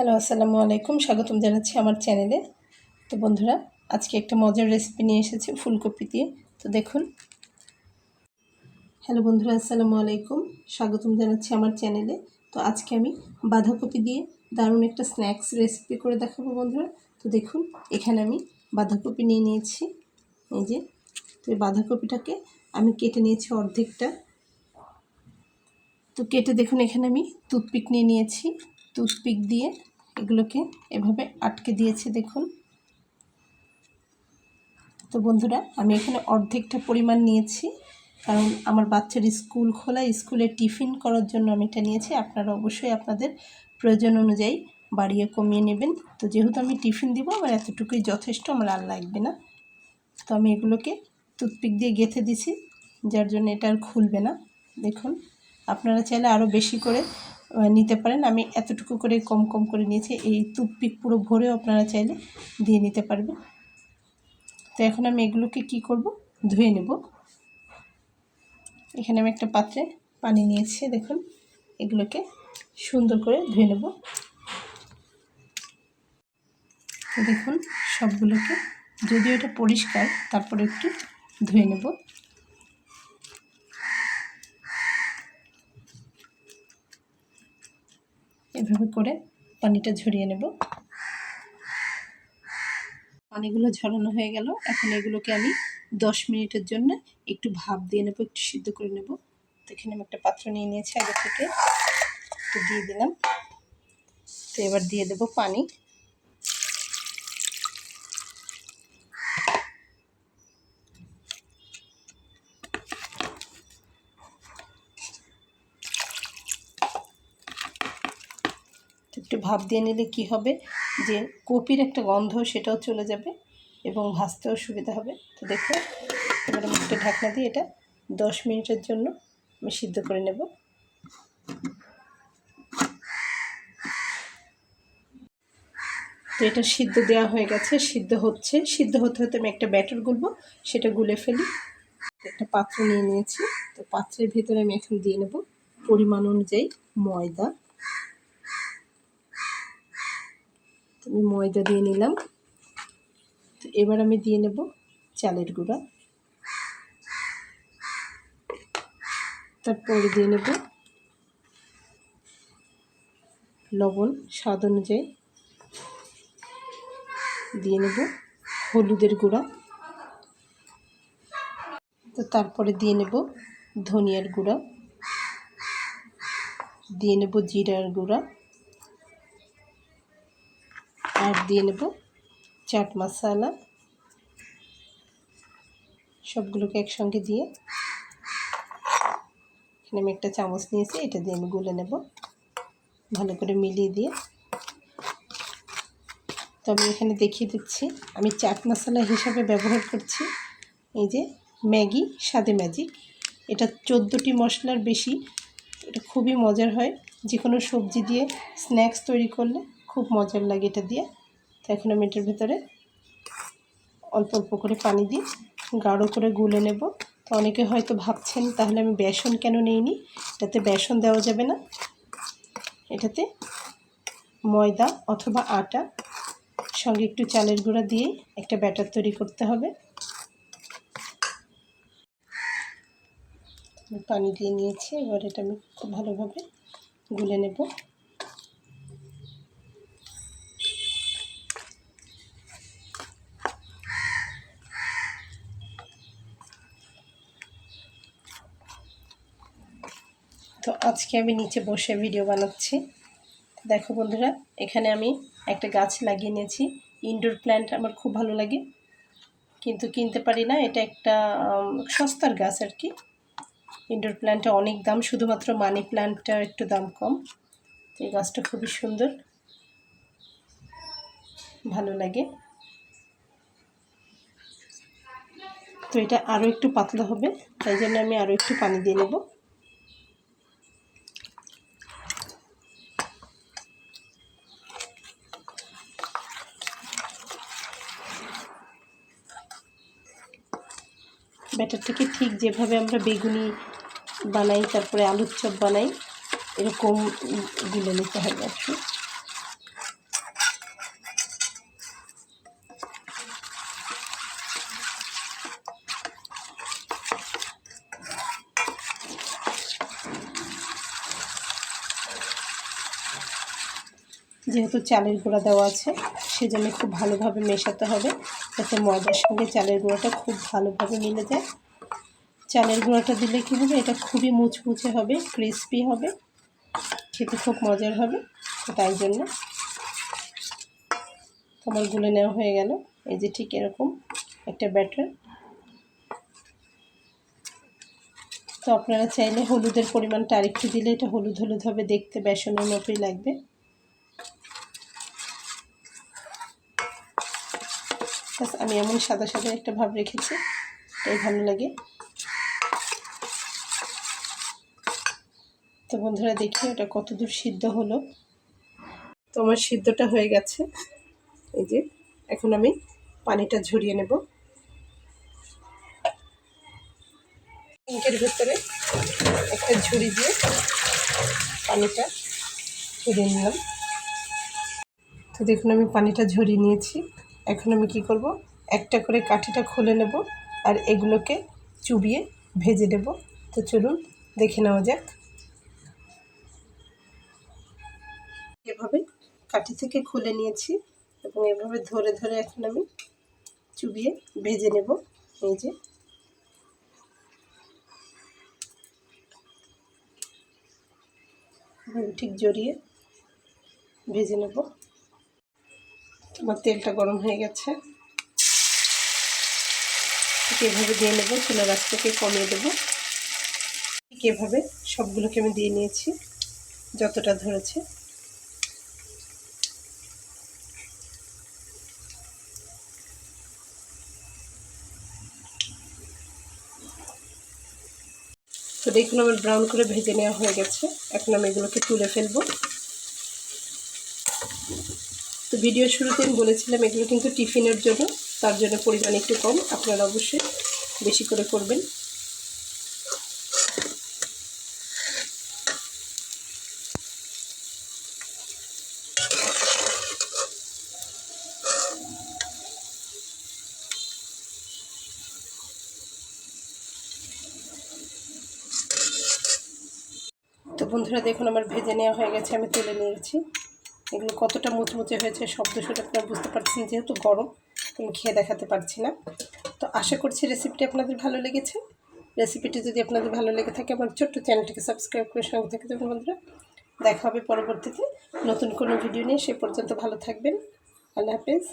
Hello, আসসালামু আলাইকুম। স্বাগতম জানাচ্ছি আমার চ্যানেলে। তো বন্ধুরা, আজকে একটা মজার রেসিপি নিয়ে এসেছি, ফুলকপি দিয়ে। তো দেখুন। হ্যালো বন্ধুরা, আসসালামু আলাইকুম। স্বাগতম জানাচ্ছি আমার চ্যানেলে। তো আজকে আমি বাঁধাকপি দিয়ে দারুণ একটা স্ন্যাক্স রেসিপি করে দেখাবো বন্ধুরা। তো দেখুন, এখানে আমি বাঁধাকপি নিয়ে নিয়েছি। এই যে, তো বাঁধাকপিটাকে আমি কেটে নিয়েছি অর্ধেকটা। তো কেটে দেখুন, এখানে আমি টুথপিক নিয়ে নিয়েছি। টুথপিক দিয়ে এগুলোকে এভাবে আটকে দিয়েছে, দেখুন। তো বন্ধুরা, আমি এখানে অর্ধেকটা পরিমাণ নিয়েছি, কারণ আমার বাচ্চার স্কুল খোলা, স্কুলে টিফিন করার জন্য আমি এটা নিয়েছি। আপনারা অবশ্যই আপনাদের প্রয়োজন অনুযায়ী বাড়িয়ে কমিয়ে নেবেন। তো যেহেতু আমি টিফিন দিব, আমার এতটুকুই যথেষ্ট, আমার আর লাগবে না। তো আমি এগুলোকে টুথপিক দিয়ে গেঁথে দিছি, যার জন্য এটা আর খুলবে না। দেখুন, আপনারা চাইলে আরও বেশি করে নিতে পারেন। আমি এতটুকু করে কম কম করে নিয়েছি। এই টুথপিক পুরো ভরেও আপনারা চাইলে দিয়ে নিতে পারবেন। তো এখন আমি এগুলোকে কি করব? ধুয়ে নেব। এখানে আমি একটা পাত্রে পানি নিয়েছি, দেখুন। এগুলোকে সুন্দর করে ধুয়ে নেব। দেখুন, সবগুলোকে। যদিও এটা পরিষ্কার, তারপরে একটু ধুয়ে নেব। এভাবে করে পানিটা ঝরিয়ে নেব। পানিগুলো ঝরানো হয়ে গেল। এখন এগুলোকে আমি দশ মিনিটের জন্য একটু ভাপ দিয়ে নেব, একটু সিদ্ধ করে নেব। তো এখানে আমি একটা পাত্র নিয়ে নিয়েছি আগে থেকে। একটু দিয়ে দিলাম। তো এবার দিয়ে দেব পানি একটু ভাপ দিয়ে নিলে কি হবে? যে কপির একটা গন্ধ সেটাও চলে যাবে এবং ভাজতেও সুবিধা হবে। তো দেখো, এবার একটা ঢাকনা দিয়ে এটা দশ মিনিটের জন্য আমি সিদ্ধ করে নেব। তো এটা সিদ্ধ দেওয়া হয়ে গেছে, সিদ্ধ হচ্ছে। সিদ্ধ হতে হতে আমি একটা ব্যাটার গুলবো, সেটা গুলে ফেলি। একটা পাত্র নিয়ে নিয়েছি। তো পাত্রের ভেতরে আমি এখন দিয়ে নেব পরিমাণ অনুযায়ী ময়দা। আমি ময়দা দিয়ে নিলাম। তো এবার আমি দিয়ে নেব চালের গুঁড়া। তারপরে দিয়ে নেব লবণ, স্বাদ অনুযায়ী। দিয়ে নেব হলুদের গুঁড়া। তো তারপরে দিয়ে নেব ধনিয়ার গুঁড়া। দিয়ে নেব জিরার গুঁড়া। আর দিয়ে নেব চাট মশলা। সবগুলোকে একসঙ্গে দিয়ে এখানে আমি একটা চামচ নিয়েছি, এটা দিয়ে আমি গুলে নেব ভালো করে মিলিয়ে দিয়ে। তো আমি এখানে দেখিয়ে দিচ্ছি, আমি চাট মশলা হিসাবে ব্যবহার করছি, এই যে ম্যাগি, স্বাদে ম্যাজিক। এটা চোদ্দোটি মশলার বেশি, এটা খুবই মজার হয়। যে কোনো সবজি দিয়ে স্ন্যাক্স তৈরি করলে খুব মজার লাগে এটা দিয়ে। এখন আমি এটার ভিতরে অল্প অল্প করে পানি দিই, গাঢ় করে গুলে নেব। তো অনেকে হয়তো ভাবছেন, তাহলে আমি বেসন কেন নিইনি? এটাতে বেসন দেওয়া যাবে না। এটাতে ময়দা অথবা আটা, সঙ্গে একটু চালের গুঁড়া দিয়ে একটা ব্যাটার তৈরি করতে হবে। পানি দিয়ে নিয়েছি, এবার এটা আমি খুব ভালোভাবে গুলে নেব। তো আজকে আমি নিচে বসে ভিডিও বানাচ্ছি। দেখো বন্ধুরা, এখানে আমি একটা গাছ লাগিয়ে নিয়েছি। ইনডোর প্ল্যান্ট আমার খুব ভালো লাগে। কিন্তু কিনতে পারি না, এটা একটা সস্তার গাছ আর কি। ইনডোর প্ল্যান্টটা অনেক দাম, শুধুমাত্র মানি প্ল্যান্টটা একটু দাম কম। তো এই গাছটা খুবই সুন্দর। ভালো লাগে। তো এটা আরও একটু পাতলা হবে, তাই জন্য আমি আরও একটু পানি দিয়ে নেব। ব্যাটারটাকে ঠিক যেভাবে আমরা বেগুনি বানাই, তারপরে আলুর চপ বানাই, এরকম গুলে নিতে হবে আর কি। যেহেতু চালের গুঁড়া দেওয়া আছে। সেজন্য খুব ভালোভাবে মেশাতে হবে যাতে ময়দার সঙ্গে চালের গুঁড়োটা খুব ভালোভাবে মিলে যায়। চালের গুঁড়োটা দিলে কী হবে? এটা খুবই মুচমুচে হবে, ক্রিস্পি হবে, খেতে খুব মজার হবে তাই জন্য। তোমার গুলে নেওয়া হয়ে গেল। এই যে ঠিক এরকম একটা ব্যাটার। তো আপনারা চাইলে হলুদের পরিমাণটা আরেকটু দিলে এটা হলুদ হলুদ হবে, দেখতে বেসনের মতোই লাগবে। আমি এমন সাদা সাদা একটা ভাব রেখেছি, এটাই ভালো লাগে। তো বন্ধুরা দেখি ওটা কতদূর সিদ্ধ হলো। তো আমার সিদ্ধটা হয়ে গেছে। এই যে, এখন আমি পানিটা ঝরিয়ে নেব। সিঙ্কের ভেতরে একটা ঝুড়ি দিয়ে পানিটা ঝরিয়ে নিলাম। তো দেখুন আমি পানিটা ঝরিয়ে নিয়েছি। এখন আমি কি করব? একটা করে কাঠিটা খুলে নেব আর এগুলোকে চুবিয়ে ভেজে দেব তো চলুন দেখে নেওয়া যাক। এভাবে কাঠি থেকে খুলে নিয়েছি এবং এভাবে ধরে ধরে এখন আমি চুবিয়ে ভেজে নেব। এই যে। ঠিক জড়িয়ে ভেজে নেব। আমার তেলটা গরম হয়ে গেছে। ঠিক এভাবে দিয়ে নেব চুলা গাছটাকে কমিয়ে দেবো। ঠিক এভাবে সবগুলোকে আমি দিয়ে নিয়েছি, যতটা ধরেছে। তো দেখুন, আমার ব্রাউন করে ভেজে নেওয়া হয়ে গেছে। এখন আমি এগুলোকে তুলে ফেলব। ভিডিও শুরুতে আমি বলেছিলাম এগুলো কিন্তু টিফিনের জন্য, তার জন্য পরিমাণ একটু কম, আপনারা অবশ্যই বেশি করে করবেন। বন্ধুরা দেখুন, আমার ভেজে নেওয়া হয়ে গেছে, আমি তুলে নিয়েছি। এগুলো কতটা মুচমুচে হয়েছে শব্দ শুনে আপনারা বুঝতে পারছেন যেহেতু গরম, আমি খেয়ে দেখাতে পারছি না। তো আশা করছি রেসিপিটি আপনাদের ভালো লেগেছে। রেসিপিটি যদি আপনাদের ভালো লেগে থাকে, আমার ছোট্ট চ্যানেলটিকে সাবস্ক্রাইব করে সঙ্গে থেকে দেবেন বন্ধুরা। দেখা হবে পরবর্তীতে। নতুন কোনো ভিডিও নিয়ে, সে পর্যন্ত ভালো থাকবেন। আল্লাহ হাফেজ।